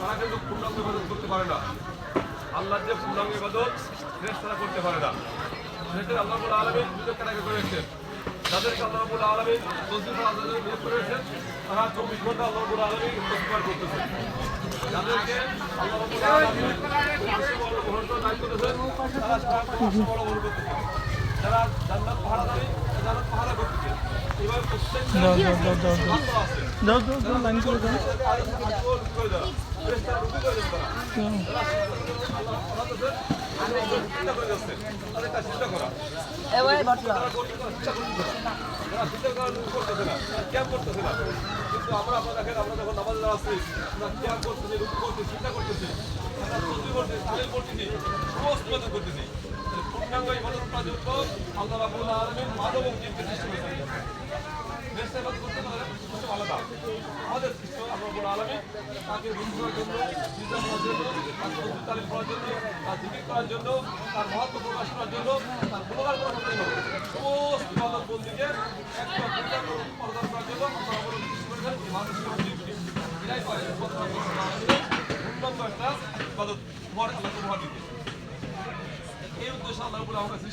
তারা কিন্তু পূর্ণাঙ্গ ইবাদত করতে পারে না। আল্লাহর যে পূর্ণাঙ্গ ইবাদত তারা করতে পারে না। সেটা আল্লাহ রাব্বুল আলামিন দুটো ক্যাটাগরি করেছেন। যাদেরকে আল্লাহ রাব্বুল আলামিন তসবিহ আল্লাহ নিয়োগ করেছেন তারা চব্বিশ ঘণ্টা আল্লাহ রাব্বুল আলামিন তসবিহ করতেছে যাদেরকে আল্লাহ গ্রহণ করে দায়িত্ব দিয়েছেন তারা বড় বড় করতেছে যারা জান্নাত পাহারাদারি জান্নাত পাহারা করতেছে এবার প্রত্যেকটা আছে। দাও দাও লাইন করে দাও কিন্তু আমরা আপনার দেখেন আমরা যখন নামাজ আসছি আমরা ক্যাম করতেছি রুকু করতেছি চিন্তা করতেছি আমরা তসবিহ করতেছি তালিল করতেছি সমস্ত ইবাদত করতেছি পূর্ণাঙ্গ করার জন্য আল্লাহ রাব্বুল আলামিন মানব জিনকে সৃষ্টি করেছেন আলাদা আমাদের আল্লাহ রাব্বুল আলামিন তাকে রুকু করার জন্য সিজদা করার জন্য তার তসবিহ তালিল করার জন্য তার জিকির করার জন্য তার মহত্ব প্রকাশ করার জন্য তার গুণগান করার জন্য সমস্ত ইবাদত বন্দীকে একটা রূপ প্রদান করার জন্য আল্লাহ রাব্বুল আলামিন করেছেন এটাই পারে পূর্ণাঙ্গ একটা ইবাদত উপহার উপহার দিতে এই উদ্দেশ্যে আল্লাহ আমাকে